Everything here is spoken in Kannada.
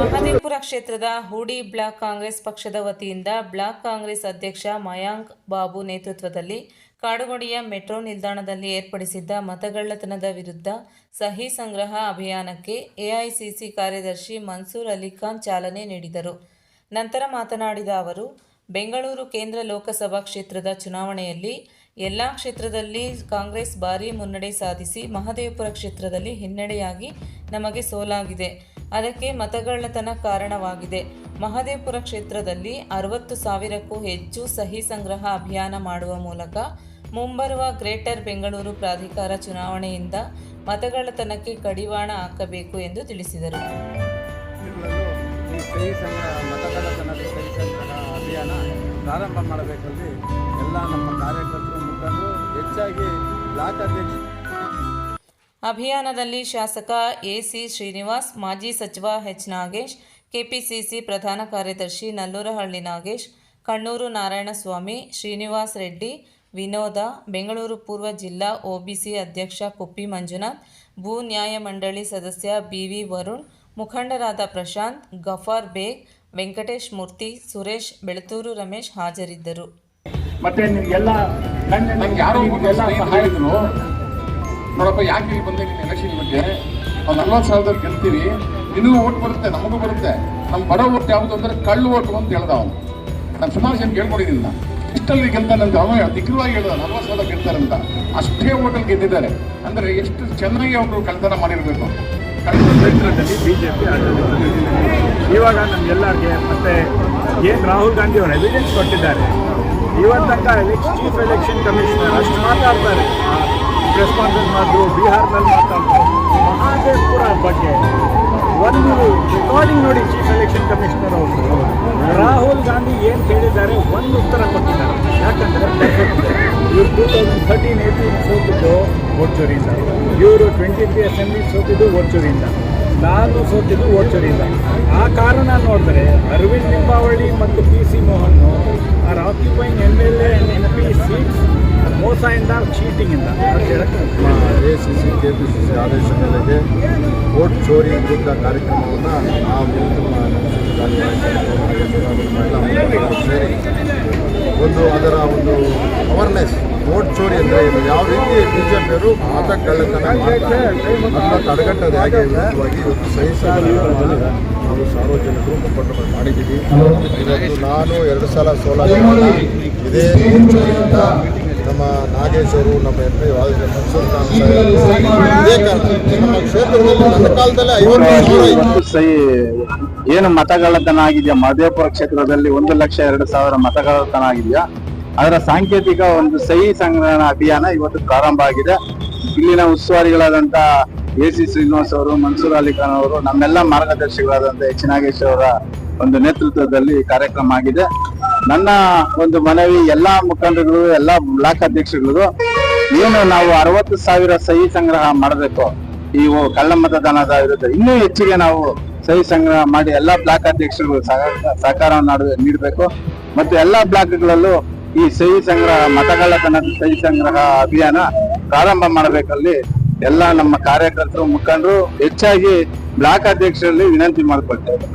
ಮಹದೇವಪುರ ಕ್ಷೇತ್ರದ ಹೂಡಿ ಬ್ಲಾಕ್ ಕಾಂಗ್ರೆಸ್ ಪಕ್ಷದ ವತಿಯಿಂದ ಬ್ಲಾಕ್ ಕಾಂಗ್ರೆಸ್ ಅಧ್ಯಕ್ಷ ಮಯಾಂಕ್ ಬಾಬು ನೇತೃತ್ವದಲ್ಲಿ ಕಾಡುಗೋಡಿಯ ಮೆಟ್ರೋ ನಿಲ್ದಾಣದಲ್ಲಿ ಏರ್ಪಡಿಸಿದ್ದ ಮತಗಳ್ಳತನದ ವಿರುದ್ಧ ಸಹಿ ಸಂಗ್ರಹ ಅಭಿಯಾನಕ್ಕೆ ಎಐಸಿಸಿ ಕಾರ್ಯದರ್ಶಿ ಮನ್ಸೂರ್ ಅಲಿಖಾನ್ ಚಾಲನೆ ನೀಡಿದರು. ನಂತರ ಮಾತನಾಡಿದ ಅವರು, ಬೆಂಗಳೂರು ಕೇಂದ್ರ ಲೋಕಸಭಾ ಕ್ಷೇತ್ರದ ಚುನಾವಣೆಯಲ್ಲಿ ಎಲ್ಲ ಕ್ಷೇತ್ರದಲ್ಲಿ ಕಾಂಗ್ರೆಸ್ ಭಾರೀ ಮುನ್ನಡೆ ಸಾಧಿಸಿ ಮಹದೇವಪುರ ಕ್ಷೇತ್ರದಲ್ಲಿ ಹಿನ್ನಡೆಯಾಗಿ ನಮಗೆ ಸೋಲಾಗಿದೆ. ಅದಕ್ಕೆ ಮತಗಳ್ಳತನ ಕಾರಣವಾಗಿದೆ. ಮಹದೇವಪುರ ಕ್ಷೇತ್ರದಲ್ಲಿ ಅರವತ್ತು ಸಾವಿರಕ್ಕೂ ಹೆಚ್ಚು ಸಹಿ ಸಂಗ್ರಹ ಅಭಿಯಾನ ಮಾಡುವ ಮೂಲಕ ಮುಂಬರುವ ಗ್ರೇಟರ್ ಬೆಂಗಳೂರು ಪ್ರಾಧಿಕಾರ ಚುನಾವಣೆಯಿಂದ ಮತಗಳ್ಳತನಕ್ಕೆ ಕಡಿವಾಣ ಹಾಕಬೇಕು ಎಂದು ತಿಳಿಸಿದರು. ಪ್ರಾರಂಭ ಮಾಡಬೇಕಲ್ಲಿ ಎಲ್ಲ ಹೆಚ್ಚಾಗಿ ಬ್ಲಾಕ್ ಅಧ್ಯಕ್ಷ ಅಭಿಯಾನದಲ್ಲಿ ಶಾಸಕ ಎಸಿ ಶ್ರೀನಿವಾಸ್, ಮಾಜಿ ಸಚಿವ ಎಚ್ ನಾಗೇಶ್, ಕೆಪಿಸಿಸಿ ಪ್ರಧಾನ ಕಾರ್ಯದರ್ಶಿ ನಲ್ಲೂರಹಳ್ಳಿ ನಾಗೇಶ್, ಕಣ್ಣೂರು ನಾರಾಯಣಸ್ವಾಮಿ, ಶ್ರೀನಿವಾಸ್ ರೆಡ್ಡಿ, ವಿನೋದ, ಬೆಂಗಳೂರು ಪೂರ್ವ ಜಿಲ್ಲಾ ಒಬಿಸಿ ಅಧ್ಯಕ್ಷ ಕುಪ್ಪಿ ಮಂಜುನಾಥ್, ಭೂ ನ್ಯಾಯ ಮಂಡಳಿ ಸದಸ್ಯ ಬಿವಿ ವರುಣ್, ಮುಖಂಡರಾದ ಪ್ರಶಾಂತ್, ಗಫಾರ್ ಬೇಗ್, ವೆಂಕಟೇಶ್ ಮೂರ್ತಿ, ಸುರೇಶ್, ಬೆಳತೂರು ರಮೇಶ್ ಹಾಜರಿದ್ದರು. ಮತ್ತೆ ನಿಮ್ಗೆಲ್ಲ ನನ್ನ ನಂಗೆ ಯಾರೋ ಹೇಳಿದ್ರು. ನೋಡಪ್ಪ ಯಾಕೆ ಇಲ್ಲಿ ಬಂದೆ ನೀನು ಎಲೆಕ್ಷನ್ ಬಗ್ಗೆ? ಒಂದು ನಲ್ವತ್ತು ಸಾವಿರದಲ್ಲಿ ಗೆಲ್ತೀವಿ. ನಿನಗೂ ಓಟ್ ಬರುತ್ತೆ ನಮಗೂ ಬರುತ್ತೆ. ನಮ್ಮ ಬಡ ಓಟ್ ಯಾವುದು ಅಂದ್ರೆ ಕಳ್ಳು ಓಟು ಅಂತ ಹೇಳ್ದ ಅವನು. ನಾನು ಸುಮಾರು ಜನ ಕೇಳ್ಕೊಂಡಿದ್ದೀನಿ ನಾನು ಇಷ್ಟಲ್ಲಿ ಗೆಲ್ತಾನಂತ ಅವನು ದಿಗ್ಗವಾಗಿ ಹೇಳ್ದ ನಲ್ವತ್ತು ಸಾವಿರ ಗೆಲ್ತಾರಂತ. ಅಷ್ಟೇ ಓಟಲ್ಲಿ ಗೆದ್ದಿದ್ದಾರೆ. ಅಂದ್ರೆ ಎಷ್ಟು ಚೆನ್ನಾಗಿ ಅವರು ಕಳ್ತನ ಮಾಡಿರಬೇಕು. ಬಿ ಜೆ ಬಿಜೆಪಿ ಇವಾಗ ನಮ್ಗೆಲ್ಲರಿಗೆ ಮತ್ತೆ ಏನು ರಾಹುಲ್ ಗಾಂಧಿ ಅವರು ಎವಿಡೆನ್ಸ್ ಕೊಟ್ಟಿದ್ದಾರೆ. ಇವತ್ತಂಕ ಚೀಫ್ ಎಲೆಕ್ಷನ್ ಕಮಿಷನರ್ ಅಷ್ಟು ಮಾತಾಡ್ತಾರೆ. ಪ್ರೆಸ್ ಕಾನ್ಫರೆನ್ಸ್ ಮಾಡಿದ್ರು ಬಿಹಾರ್ನಲ್ಲಿ ಮಾತಾಡ್ತಾರೆ. ಮಹಾದೇವ್ಪುರ ಬಗ್ಗೆ ಒಂದು ರೆಕಾರ್ಡಿಂಗ್ ನೋಡಿ ಚೀಫ್ ಎಲೆಕ್ಷನ್ ಕಮಿಷನರ್ ಅವರು. ರಾಹುಲ್ ಗಾಂಧಿ ಏನು ಕೇಳಿದ್ದಾರೆ ಒಂದು ಉತ್ತರ ಕೊಟ್ಟಿದ್ದಾರೆ. ಯಾಕಂದರೆ ಇವರು ಟೂ ತೌಸಂಡ್ ಥರ್ಟೀನ್ ಏಯ್ಟೀನ್ ಸೋತಿದ್ದು ಓಚೂರಿಂದ ಇವರು ಟ್ವೆಂಟಿ ತ್ರೀ ಅಸೆಂಬ್ಲಿ ಸೋತಿದ್ದು ಓಚೂರಿಂದ ನಾನು ಸೋತಿದ್ದು ಓಚೂರಿಂದ ಆ ಕಾರಣ ನೋಡಿದ್ರೆ ಅರವಿಂದ್ ಲಿಂಬಾವಳಿ ಮತ್ತು P C Mohan occupying M L N P seats ಮೋಸದಿಂದ ಚೀಟಿಂಗಿಂದ A C C K P C C ಆದೇಶ ಮೇಲೆ ವೋಟ್ ಚೋರಿ ವಿರುದ್ಧ ಕಾರ್ಯಕ್ರಮವನ್ನು ನಾವು ಸೇರಿ ಒಂದು ಅದರ ಒಂದು ಅವೇರ್ನೆಸ್ ವೋಟ್ ಚೋರಿ ಅಂದರೆ ಏನು ಯಾವ ರೀತಿ ಬಿಜೆಪಿಯವರು ಮತ ಕಳ್ಳತನ ಮಾಡ್ತಾರೆ ಅದನ್ನ ತಡೆಗಟ್ಟೋದು ಹೇಗೆ ವಿರುದ್ಧವಾಗಿ ಇವತ್ತು ಸಹಿಸಲು ನಾವು ಸಾರ್ವಜನಿಕರು ಮುಖಂಡರು ಮಾಡಿದ್ದೀವಿ. ಇವತ್ತು ನಾನು ಎರಡು ಸಲ ಸೋಲಾಗಿಲ್ಲ ಇದೇ ಚೋರಿಯಿಂದ ನಮ್ಮ ನಾಗೇಶ್ ಅವರು ನಮ್ಮ ಎಂ ಪಿ ಮನ್ಸೂರ್ ಖಾನ್ ಇದೇ ಕಾರಣ ನಮ್ಮ ಕ್ಷೇತ್ರದಲ್ಲಿ ನನ್ನ ಕಾಲದಲ್ಲೇ ಐವತ್ತು ಏನು ಮತಗಳತನ ಆಗಿದೆಯಾ? ಮಹದೇವಪುರ ಕ್ಷೇತ್ರದಲ್ಲಿ ಒಂದು ಲಕ್ಷ ಎರಡು ಸಾವಿರ ಮತಗಳತನ ಆಗಿದೆಯಾ? ಅದರ ಸಾಂಕೇತಿಕ ಒಂದು ಸಹಿ ಸಂಗ್ರಹಣ ಅಭಿಯಾನ ಇವತ್ತು ಪ್ರಾರಂಭ ಆಗಿದೆ. ಇಲ್ಲಿನ ಉಸ್ತುವಾರಿಗಳಾದಂತ ಎ ಸಿ ಶ್ರೀನಿವಾಸ್ ಅವರು, ಮನ್ಸೂರ್ ಅಲಿ ಖಾನ್ ಅವರು, ನಮ್ಮೆಲ್ಲ ಮಾರ್ಗದರ್ಶಿಗಳಾದಂತ ಎಚ್ ನಾಗೇಶ್ ಅವರ ಒಂದು ನೇತೃತ್ವದಲ್ಲಿ ಕಾರ್ಯಕ್ರಮ ಆಗಿದೆ. ನನ್ನ ಒಂದು ಮನವಿ ಎಲ್ಲಾ ಮುಖಂಡರುಗಳು, ಎಲ್ಲಾ ಬ್ಲಾಕ್ ಅಧ್ಯಕ್ಷರುಗಳು, ಏನು ನಾವು ಅರವತ್ತು ಸಾವಿರ ಸಹಿ ಸಂಗ್ರಹ ಮಾಡಬೇಕು. ಈ ಕಳ್ಳ ಮತದಾನದ ವಿರುದ್ಧ ಇನ್ನೂ ಹೆಚ್ಚಿಗೆ ನಾವು ಸಹಿ ಸಂಗ್ರಹ ಮಾಡಿ ಎಲ್ಲಾ ಬ್ಲಾಕ್ ಅಧ್ಯಕ್ಷರುಗಳು ಸಹಕಾರ ನೀಡಬೇಕು. ಮತ್ತು ಎಲ್ಲಾ ಬ್ಲಾಕ್ಗಳಲ್ಲೂ ಈ ಸಹಿ ಸಂಗ್ರಹ ಮತಗಳ್ಳತನದ ಸಹಿ ಸಂಗ್ರಹ ಅಭಿಯಾನ ಪ್ರಾರಂಭ ಮಾಡಬೇಕಲ್ಲಿ ಎಲ್ಲ ನಮ್ಮ ಕಾರ್ಯಕರ್ತರು ಮುಖಂಡರು ಹೆಚ್ಚಾಗಿ ಬ್ಲಾಕ್ ಅಧ್ಯಕ್ಷರಲ್ಲಿ ವಿನಂತಿ ಮಾಡಿಕೊಳ್ತೇವೆ